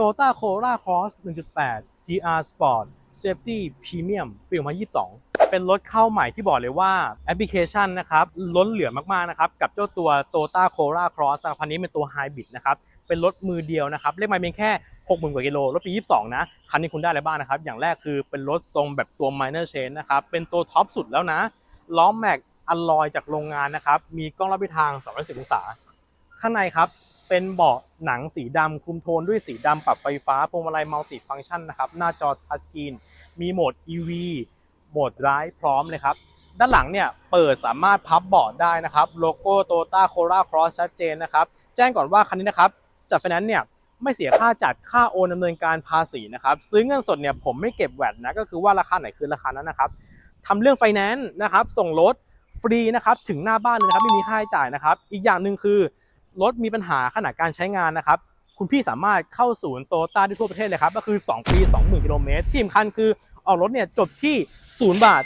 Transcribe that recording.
Toyota Corolla Cross 1.8 GR Sport Safety Premium ปี 2022 เป็นรถเข้าใหม่ที่บอกเลยว่าแอปพลิเคชันนะครับล้นเหลือมากๆนะครับกับเจ้าตัว Toyota Corolla Cross นะครันนี้เป็นตัว Hybrid นะครับเป็นรถมือเดียวนะครับเลขไมล์เพียงแค่ 60,000 กว่ากิโลรถปี 22 นะ คันนี้คุณได้อะไรบ้างนะครับ อย่างแรกคือเป็นรถทรงแบบตัว minor chain นะครับเป็นตัวท็อปสุดแล้วนะล้อแม็กอลลอยจากโรงงานนะครับมีกล้องรับทิศทาง310 องศา ข้างในครับ เป็นเบาะหนังสีดำคลุมโทนด้วยสีดำปรับไฟฟ้าพวงมาลัยมัลติฟังก์ชันนะครับ หน้าจอทัชสกรีน มีโหมด EV โหมด Drive พร้อมเลยครับ ด้านหลังเนี่ยเปิดสามารถพับเบาะได้นะครับ โลโก้ Toyota Corolla Cross ชัดเจนนะครับ แจ้งก่อนว่าคันนี้นะครับ จัดไฟแนนซ์เนี่ยไม่เสียค่าจัดค่าโอนดำเนินการภาษีนะครับ ซื้อเงินสดเนี่ยผมไม่เก็บแวดนะก็คือว่าราคาไหนคือราคานั้นนะครับทำเรื่องไฟแนนซ์นะครับ ส่งรถฟรีนะครับถึงหน้าบ้านเลยนะครับไม่มีค่าใช้จ่ายนะครับ อีกอย่างหนึ่งคือ รถมีปัญหาขนาดการใช้งานนะครับ คุณพี่สามารถเข้าศูนย์โตต้าได้ทั่วประเทศเลยครับ ก็คือ 2 ปี 20,000 กิโลเมตรที่สำคัญคือออกรถเนี่ยจบที่ 0 บาท